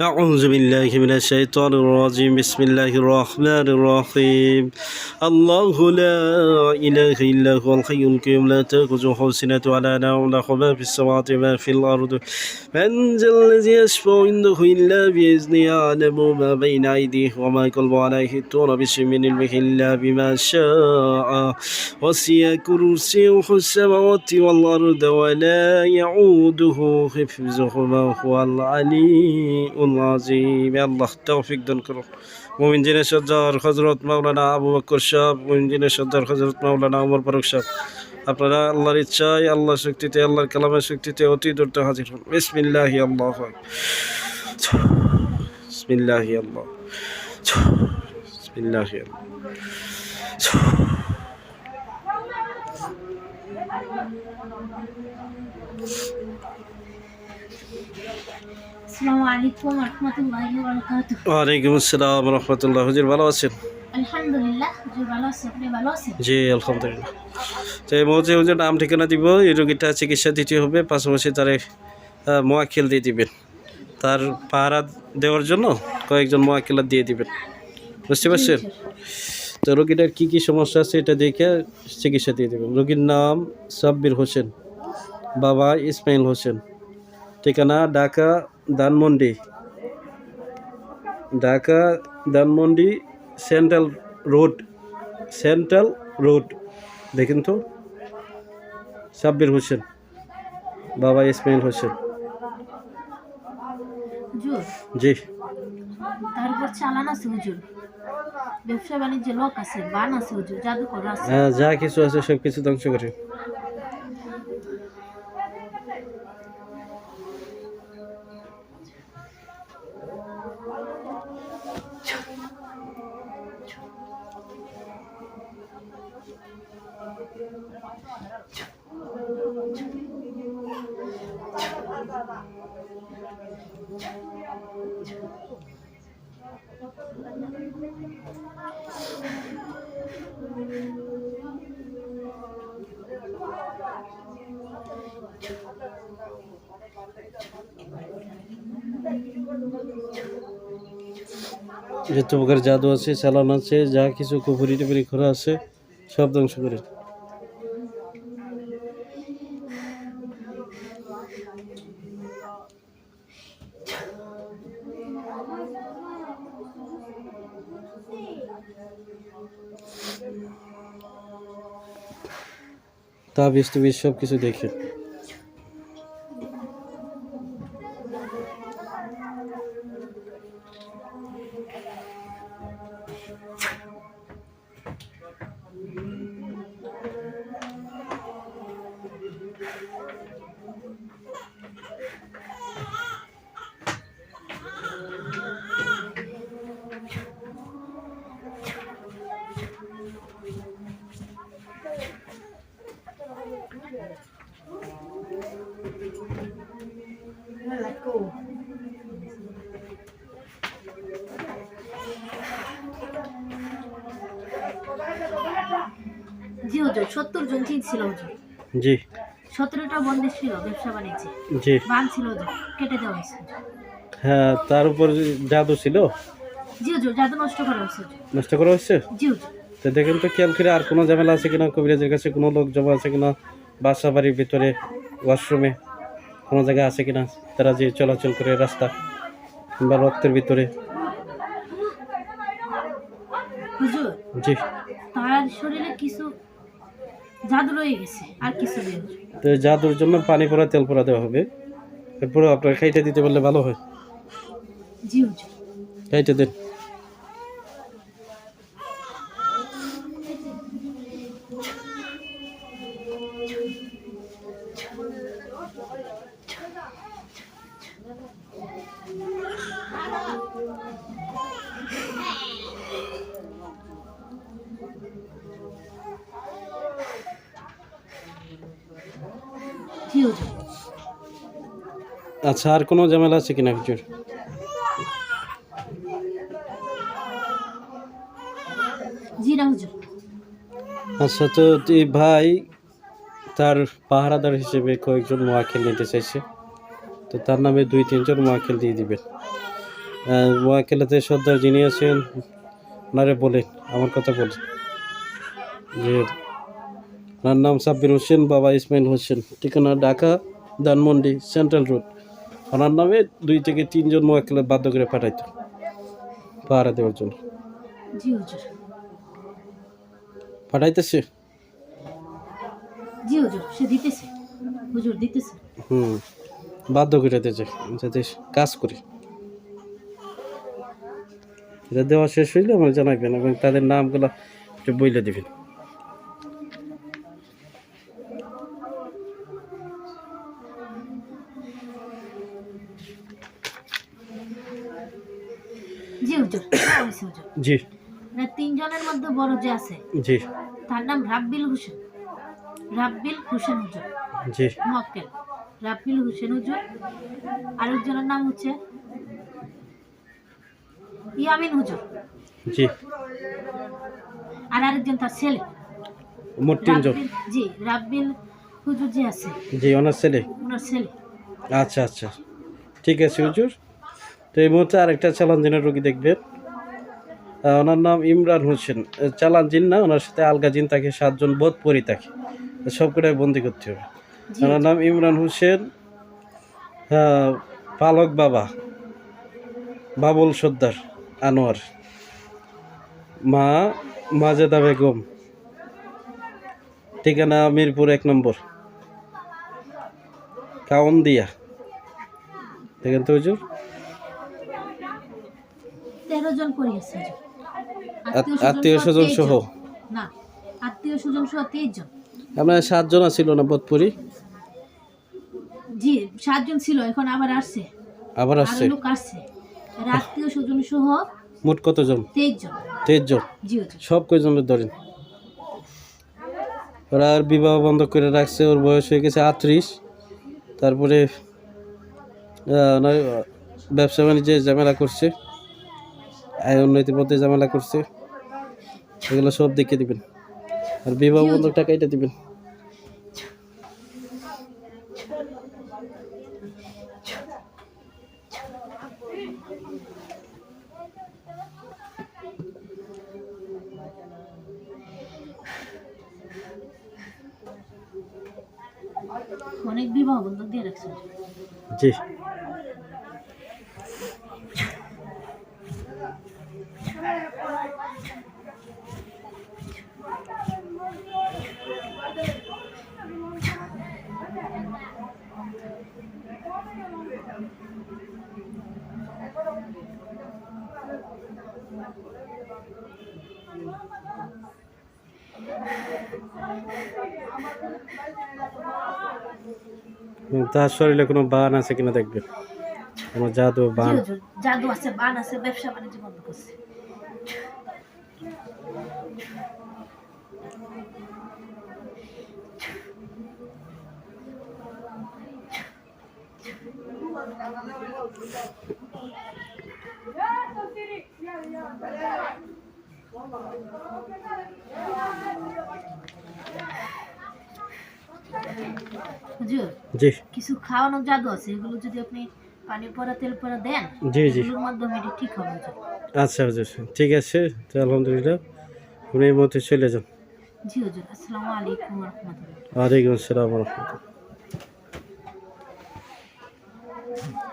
أعوذ بالله من الشيطان الرجيم. بسم الله الرحمن الرحيم. الله لا إله إلا هو الحي القيوم. لا تأخذه سنة ولا نوم. له ما في السماوات وما في الأرض. من ذا الذي يشفع عنده إلا بإذنه يعلم ما بين أيديه وما يقلب عليه. الدون بشيء من علمه إلا بما شاء. وسع كرسيه السماوات والأرض ولا يعوده حفظهما. هو العلي আজিম আল্লাহ তৌফিক দান করুন মোমিন জিনে সজ্জার হজরত মাওলানা আবু বকর সাহ মোমিন জিনে সজ্জার হজরত মাওলানা উমর ফারুক সাহ আপনারা আল্লাহর ইচ্ছায় আল্লাহ শক্তিতে, আল্লাহর কালামের শক্তিতে অতি দ্রুত হাজির হন। বিসমিল্লাহি আল্লাহ বিসমিল্লাহি আল্লাহ। বিসমিল্লাহি Thank you. ওয়ালাইকুম আসসালাম রহমতুল্লাহ। হুজুর ভালো আছেন? জি আলহামদুলিল্লাহ। তো এই মুহূর্তে হুজুর নাম ঠিকানা দিব এই রোগীটা চিকিৎসা দিতে হবে পাশাপাশি তার মোয়াক্কেল দিয়ে দিবেন। তার পাহারা দেওয়ার জন্য কয়েকজন মোয়াক্কেলা দিয়ে দিবেন। বুঝতে পারছেন? তো রোগীটার কী কী সমস্যা আছে এটা দেখে চিকিৎসা দিয়ে দেবেন। রোগীর নাম সাব্বির হোসেন বাবা ইসমাইল হোসেন। ঠিকানা Dhaka Dhanmondi. Dhaka Dhanmondi central road central road. দেখেন তো? সাব্বির হোসেন বাবা ইসমাইল হোসেন। জি। তার চালান আছে হুজুর। ব্যবসা বাণিজ্য লোক আছে বান আছে হুজুর জাদুকর আছে। হ্যাঁ যা কিছু আছে সব কিছু ধ্বংস করে। যত প্রকার জাদু আছে চালান আছে যা কিছু কুপুরি টুপুরি ঘোরা আছে সব ধ্বংস করে তা বিশ টু বিশ সব কিছু দেখে জি হুজুর সত্তর জন চিন ছিল হুজুর জি। সতেরোটা বন্ধ ছিল ব্যবসা বাণিজ্যে। জি। বান ছিল হুজুর কেটে দেওয়া হয়েছে। হ্যাঁ তার উপর জাদু ছিল? জি হুজুর জাদু নষ্ট করা হয়েছে নষ্ট করা হচ্ছে জি হুজুর তো দেখেন তো খেয়াল করে আর কোনো ঝামেলা আছে কিনা কবিরাজের কাছে কোনো লোক জমা আছে কিনা বাসা বাড়ির ভিতরে ওয়াশরুমে কোনো জায়গা আছে কিনা তারা যে চলাচল করে রাস্তা কিংবা রক্তের ভিতরে। জি। তার শরীরে কিছু জাদু রয়ে গেছে আর কিছু নেই। তো জাদুর জন্য পানি পড়া তেল পড়া দেওয়া হবে। এরপরে আপনার খাইতে দিতে পারলে ভালো হয়। জি হুজুর। খাইতে দেন। আচ্ছা আর কোনো ঝামেলা আছে কিনা হুজুর আচ্ছা তো এই ভাই তার পাহারাদার হিসেবে কয়েকজন মোয়াক্কেল নিতে চাইছে। তো তার নামে দুই তিনজন মোয়াক্কেল দিয়ে দিবেন। মোয়াক্কেলাতে সর্দার যিনি আছেন ওনারে বলেন আমার কথা বলেন। যে ওনার নাম সাব্বির হোসেন বাবা ইসমাইল হোসেন। ঠিকানা ঢাকা ধানমন্ডি সেন্ট্রাল রোড। ওনার নামে দুই থেকে তিনজন মোয়াক্কেলা বাধ্য করে পাঠাইত। পাহারা দেওয়ার জন্য। পাঠাইতেছে? জি হুজুর সে দিতেছে। হুজুর দিতেছে। হুম বাধ্য করে দিয়েছে যাতে কাজ করি। এটা দেওয়া শেষ হইলে আমার জানাবেন এবং তাদের নামগুলো একটু বইলে দিবেন। হুজুর হুজুর জি। মানে তিনজনের মধ্যে বড় যে আছে জি। তার নাম রাব্বিল হোসেন। রাব্বিল হোসেন হুজুর জি। মক্কেল। রাব্বিল হোসেন হুজুর আরেকজনের নাম হচ্ছে ইয়ামিন হুজুর। জি। আর আরেকজন তার ছেলে। মোট তিনজন। জি রাব্বিল হুজুর যে আছে জি ওনার ছেলে। ওনার ছেলে। আচ্ছা আচ্ছা। ঠিক আছে হুজুর। তো এই মুহূর্তে আরেকটা চালান জিনের রোগী দেখবেন। ওনার নাম ইমরান হোসেন। আহ, চালান জিন না ওনার সাথে আলগা জিন থাকে সাতজন বোধ পরি থাকে। সবকটাই বন্দি করতে হবে। ওনার নাম ইমরান হোসেন পালক বাবা বাবুল সর্দার আনোয়ার মা মাজেদা বেগম ঠিকানা মিরপুর এক নম্বর। কাউন দিয়া দেখেন তো হুজুর। তেরো জন আত্মীয় স্বজন সহ না আত্মীয় স্বজন সহ তেইশ জন। আমরা সাতজন ছিল না বোধপুরি? জি সাতজন ছিল এখন আবার আসছে। আবার আসছে? লোক আসছে। আত্মীয় স্বজন সহ মোট কতজন? তেইশ জন। তেইশ জন? সব কয়জনের ধরেন? ওরা আর বিবাহ বন্ধ করে রাখছে ওর বয়স হয়ে গেছে আটত্রিশ। তারপরে ব্যবসা বাণিজ্যে ঝামেলা করছে। আয় উন্নতির মধ্যে ঝামেলা করছে। এগুলো সব দেখে দিবেন। আর বিবাহ বন্ধ টাকা এটা দিবেন। অনেক বিবাহ বন্ধন দিয়ে রাখছে জি। তার শরীরে কোনো বান আছে কিনা দেখবেন কোনো জাদু বান। জাদু আছে, বান আছে, ব্যবসা বাণিজ্য বন্ধ করছে। জি। কিছু খাওয়ানোর জাদু আছে এগুলো যদি আপনি পানি পরা তেল পরা দেন জি জি। এগুলোর মাধ্যমে এটি ঠিক হবে আচ্ছা হুজুর। ঠিক আছে আলহামদুলিল্লাহ এই মধ্যে চলে যান। জি হুজুর আসসালামু আলাইকুম রহমতুল্লাহ। আসসালাম রহমতুল্লাহ। Thank you.